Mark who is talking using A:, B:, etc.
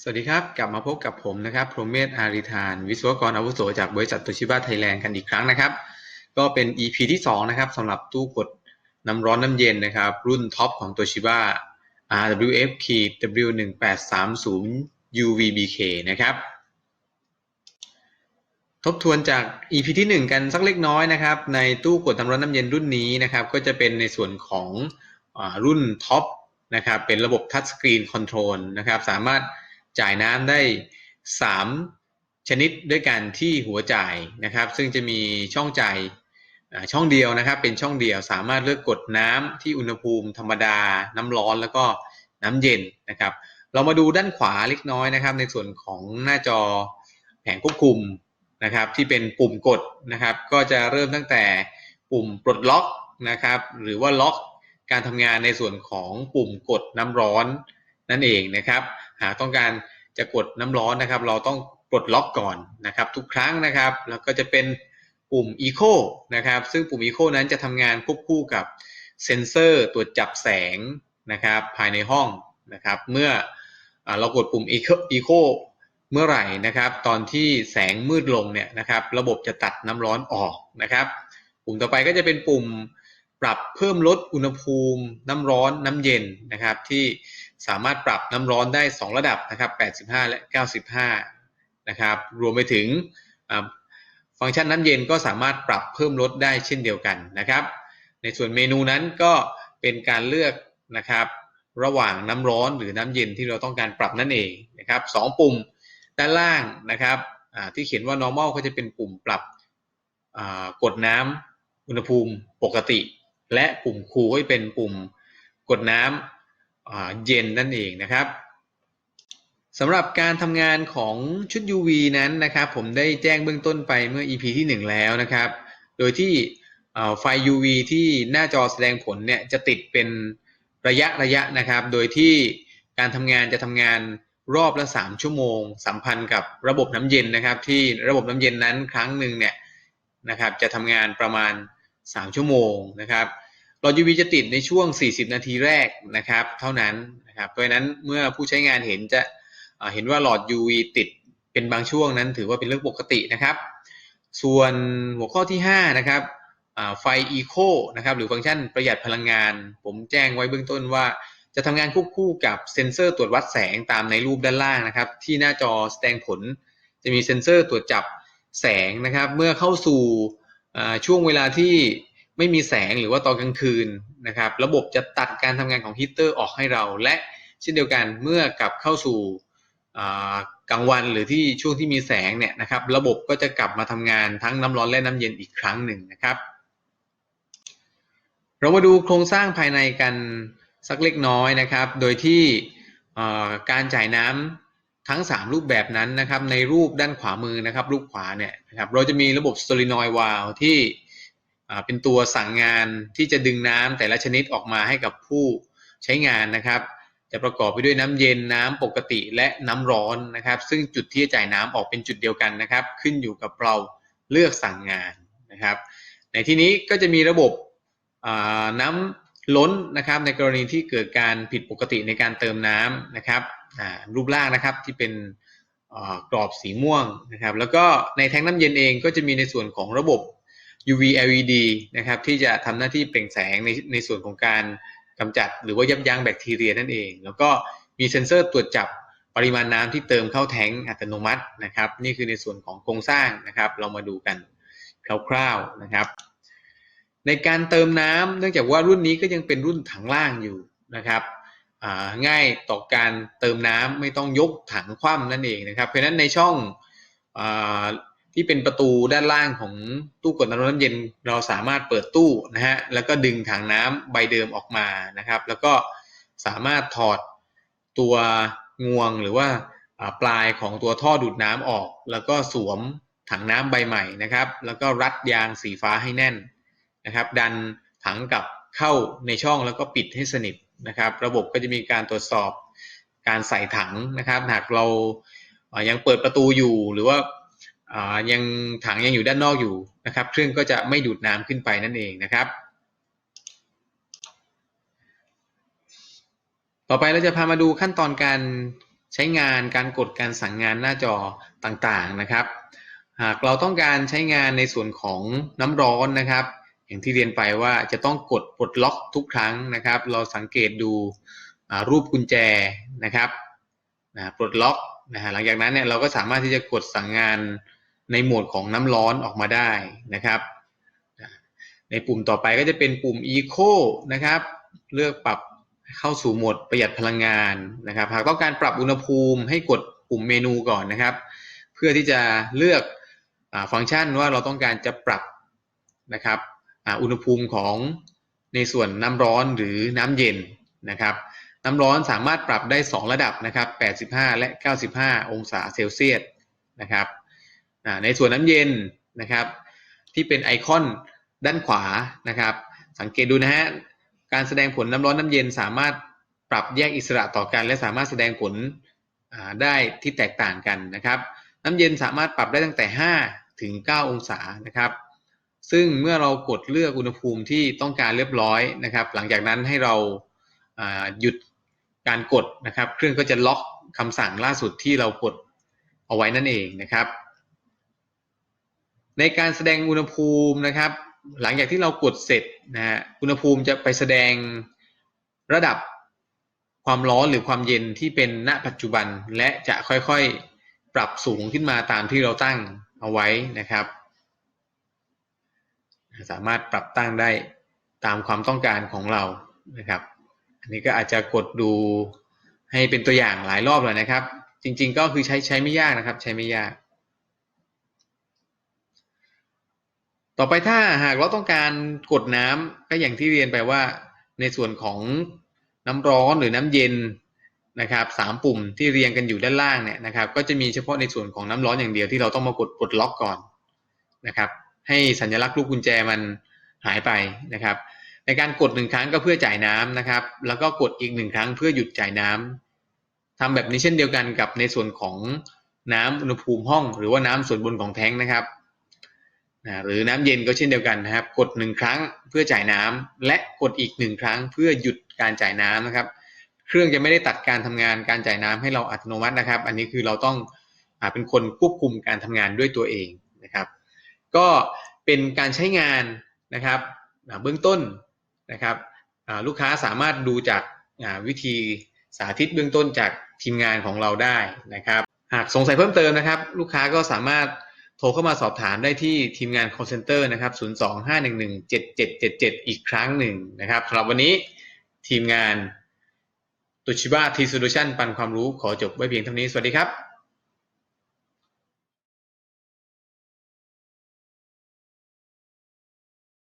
A: สวัสดีครับ กลับมาพบกับผมนะครับพรเมศอาริธาน วิศวกรอาวุโสจากบริษัทโตชิบะไทยแลนด์กันอีกครั้งนะครับ ก็เป็น EP ที่ 2 นะครับสำหรับตู้กดน้ำร้อนน้ำเย็นนะครับ รุ่นท็อปของโตชิบะ RWF W1830 UVBK นะครับ ทบทวนจาก EP ที่ 1 กันสักเล็กน้อยนะครับ ในตู้กดน้ำร้อนน้ำเย็นรุ่นนี้นะครับ ก็จะเป็นในส่วนของอรุ่นท็อปนะครับ เป็นระบบทัชสกรีนคอนโทรลนะครับ สามารถ จ่ายน้ำได้ 3 ชนิดด้วยกันที่หัวจ่ายนะครับ ซึ่งจะมีช่องจ่ายช่องเดียวนะครับ เป็นช่องเดียวสามารถเลือกกดน้ำที่อุณหภูมิธรรมดา น้ำร้อนแล้วก็น้ำเย็นนะครับ เรามาดูด้านขวาเล็กน้อยนะครับ ในส่วนของหน้าจอแผงควบคุมนะครับ ที่เป็นปุ่มกดนะครับ ก็จะเริ่มตั้งแต่ปุ่มปลดล็อกนะครับ หรือว่าล็อกการทำงานในส่วนของปุ่มกดน้ำร้อนนั่นเองนะครับ หากต้องการจะกดน้ำร้อนนะครับ เราต้องปลดล็อกก่อนนะครับ ทุกครั้งนะครับ แล้วก็จะเป็นปุ่ม Eco นะครับ ซึ่งปุ่ม Eco นั้นจะทำงานควบคู่กับเซ็นเซอร์ตรวจจับแสงนะครับ ภายในห้องนะครับ เมื่ออเรากดปุ่ม Eco Eco เมื่อไหร่นะครับ ตอนที่แสงมืดลงเนี่ยนะครับ ระบบจะตัดน้ำร้อนออกนะครับ ปุ่มต่อไปก็จะเป็นปุ่มปรับเพิ่มลดอุณหภูมิน้ำร้อนน้ำเย็นนะครับ ที่ สามารถปรับน้ำร้อนได้ 2 ระดับนะครับ 85 และ 95 นะครับ รวมไปถึงฟังก์ชันน้ำเย็นก็สามารถปรับเพิ่มลดได้เช่นเดียวกันนะครับ ในส่วนเมนูนั้นก็เป็นการเลือกนะครับ ระหว่างน้ำร้อนหรือน้ำเย็นที่เราต้องการปรับนั่นเองนะครับสองปุ่มด้านล่างนะครับที่เขียนว่า normal ก็จะเป็นปุ่มปรับกดน้ำอุณหภูมิปกติ และปุ่มคูลก็จะเป็นปุ่มกดน้ำ เย็นนั่นเองนะครับสำหรับการทำงานของชุด UV นั้นนะครับ ผมได้แจ้งเบื้องต้นไปเมื่อ EP ที่ 1 แล้วนะครับ โดยที่ไฟ UV ที่หน้าจอแสดงผลเนี่ยจะติดเป็นระยะระยะนะครับ โดยที่การทำงานจะทำงานรอบละ 3 ชั่วโมง สัมพันธ์กับระบบน้ำเย็นนะครับ ที่ระบบน้ำเย็นนั้นครั้งหนึ่งเนี่ยนะครับ จะทำงานประมาณ 3 ชั่วโมงนะครับ หลอด UV จะติดในช่วง 40 นาทีแรกนะครับ เท่านั้นนะครับเพราะนั้นเมื่อผู้ใช้งานเห็นจะเห็นว่าหลอด UV ติดเป็นบางช่วงนั้น ถือว่าเป็นเรื่องปกตินะครับ ส่วนหัวข้อที่ 5 นะครับไฟ Eco นะครับหรือฟังก์ชันประหยัดพลังงาน ผมแจ้งไว้เบื้องต้นว่าจะทำงานควบคู่กับเซ็นเซอร์ตรวจวัดแสงตามในรูปด้านล่างนะครับ ที่หน้าจอแสดงผล จะมีเซ็นเซอร์ตรวจจับแสงนะครับ เมื่อเข้าสู่ช่วงเวลาที่ ไม่มีแสงหรือว่าตอนกลางคืนนะครับ ระบบจะตัดการทำงานของฮีเตอร์ออกให้เรา และเช่นเดียวกันเมื่อกลับเข้าสู่กลางวันหรือที่ช่วงที่มีแสงเนี่ยนะครับ ระบบก็จะกลับมาทำงานทั้งน้ำร้อนและน้ำเย็นอีกครั้งหนึ่งนะครับ เรามาดูโครงสร้างภายในกันสักเล็กน้อยนะครับ โดยที่การจ่ายน้ำทั้ง 3 รูปแบบนั้นนะครับ ในรูปด้านขวามือนะครับ รูปขวาเนี่ยนะครับ เราจะมีระบบ solenoid valve ที่ เป็นตัวสั่งงานที่จะดึงน้ำแต่ละชนิดออกมาให้กับผู้ใช้งานนะครับ จะประกอบไปด้วยน้ำเย็นน้ำปกติและน้ำร้อนนะครับ ซึ่งจุดที่จะจ่ายน้ำออกเป็นจุดเดียวกันนะครับ ขึ้นอยู่กับเราเลือกสั่งงานนะครับ ในที่นี้ก็จะมีระบบอ่าน้ำล้นนะครับ ในกรณีที่เกิดการผิดปกติในการเติมน้ำนะครับอ่ารูปร่างนะครับที่เป็นอ่ากรอบสีม่วงนะครับ แล้วก็ในแทงน้ำเย็นเองก็จะมีในส่วนของระบบ UV LED นะครับที่จะทำหน้าที่เปล่งแสงในในส่วนของการกำจัด หรือว่ายับยั้งแบคทีเรียนั่นเอง แล้วก็มีเซ็นเซอร์ตรวจจับปริมาณน้ำที่เติมเข้าแทงอัตโนมัตินะครับ นี่คือในส่วนของโครงสร้างนะครับ เรามาดูกันคร่าวๆนะครับ ในการเติมน้ำเนื่องจากว่ารุ่นนี้ก็ยังเป็นรุ่นถังล่างอยู่นะครับง่ายต่อการเติมน้ำไม่ต้องยกถังคว่ำนั่นเองนะครับ เพราะนั้นในช่อง ที่เป็นประตูด้านล่างของตู้กดน้ำร้อนน้ำเย็น เราสามารถเปิดตู้นะฮะแล้วก็ดึงถังน้ำใบเดิมออกมานะครับ แล้วก็สามารถถอดตัวงวงหรือว่าปลายของตัวท่อดูดน้ำออก แล้วก็สวมถังน้ำใบใหม่นะครับ แล้วก็รัดยางสีฟ้าให้แน่นนะครับ ดันถังกลับเข้าในช่องแล้วก็ปิดให้สนิทนะครับ ระบบก็จะมีการตรวจสอบการใส่ถังนะครับ หากเรายังเปิดประตูอยู่หรือว่า ยังถังยังอยู่ด้านนอกอยู่นะครับเครื่องก็จะไม่ดูดน้ำขึ้นไปนั่นเองนะครับ ต่อไปเราจะพามาดูขั้นตอนการใช้งานการกดการสั่งงานหน้าจอต่างๆนะครับ หากเราต้องการใช้งานในส่วนของน้ำร้อนนะครับ อย่างที่เรียนไปว่าจะต้องกดปลดล็อกทุกครั้งนะครับ เราสังเกตดูรูปกุญแจนะครับปลดล็อกนะฮะหลังจากนั้นเนี่ยเราก็สามารถที่จะกดสั่งงาน ในโหมดของน้ำร้อนออกมาได้นะครับ ในปุ่มต่อไปก็จะเป็นปุ่ม Eco นะครับ เลือกปรับเข้าสู่โหมดประหยัดพลังงานนะครับ หากต้องการปรับอุณหภูมิให้กดปุ่มเมนูก่อนนะครับ เพื่อที่จะเลือกอฟังก์ชันว่าเราต้องการจะปรับนะครับอุณหภูมิของในส่วนน้ำร้อนหรือน้ำเย็นนะครับน้ำร้อนสามารถปรับได้ 2 ระดับนะครับ 85 และ 95 องศาเซลเซียสนะครับ ในส่วนน้ำเย็นนะครับ ที่เป็นไอคอนด้านขวานะครับ สังเกตดูนะฮะการแสดงผลน้ำร้อนน้ำเย็นสามารถปรับแยกอิสระต่อกัน และสามารถแสดงผลได้ที่แตกต่างกันนะครับ น้ำเย็นสามารถปรับได้ตั้งแต่ 5 ถึง 9 องศานะครับ ซึ่งเมื่อเรากดเลือกอุณหภูมิที่ต้องการเรียบร้อยนะครับ หลังจากนั้นให้เราอ่าหยุดการกดนะครับ เครื่องก็จะล็อกคำสั่งล่าสุดที่เรากดเอาไว้นั่นเองนะครับ ในการแสดงอุณหภูมินะครับ หลังจากที่เรากดเสร็จนะฮะอุณหภูมิจะไปแสดงระดับความร้อนหรือความเย็นที่เป็นณปัจจุบันและจะค่อยๆปรับสูงขึ้นมาตามที่เราตั้งเอาไว้นะครับ สามารถปรับตั้งได้ตามความต้องการของเรานะครับ อันนี้ก็อาจจะกดดูให้เป็นตัวอย่างหลายรอบเลยนะครับ จริงๆก็คือใช้ใช้ไม่ยากนะครับ ใช้ไม่ยาก ต่อไปถ้าหากเราต้องการกดน้ำก็อย่างที่เรียนไปว่า ในส่วนของน้ำร้อนหรือน้ำเย็นนะครับสามปุ่มที่เรียงกันอยู่ด้านล่างเนี่ยนะครับ ก็จะมีเฉพาะในส่วนของน้ำร้อนอย่างเดียวที่เราต้องมากดปลดล็อกก่อนนะครับ ให้สัญลักษณ์ลูกกุญแจมันหายไปนะครับ ในการกดหนึ่งครั้งก็เพื่อจ่ายน้ำนะครับ แล้วก็กดอีกหนึ่งครั้งเพื่อหยุดจ่ายน้ำทำแบบนี้เช่นเดียวกันกับในส่วนของน้ำอุณหภูมิห้อง หรือว่าน้ำส่วนบนของแท้งนะครับ นะหรือน้ำเย็นก็เช่นเดียวกันนะครับ กดหนึ่งครั้งเพื่อจ่ายน้ำและกดอีกหนึ่งครั้งเพื่อหยุดการจ่ายน้ำนะครับ เครื่องจะไม่ได้ตัดการทำงานการจ่ายน้ำให้เราอัตโนมัตินะครับ อันนี้คือเราต้องอเป็นคนควบคุมการทำงานด้วยตัวเองนะครับ ก็เป็นการใช้งานนะครับเบื้องต้นนะครับลูกค้าสามารถดูจากวิธีสาธิตเบื้องต้นจากทีมงานของเราได้นะครับ หากสงสัยเพิ่มเติมนะครับ ลูกค้าก็สามารถ โทรเข้ามาสอบถามได้ที่ทีมงาน call center นะครับ 025117777 อีกครั้งหนึ่งนะครับสำหรับวันนี้ทีมงานตุชิบ a ทีโซลูชันปันความรู้ขอจบไว้เพียงเท่านี้ สวัสดีครับ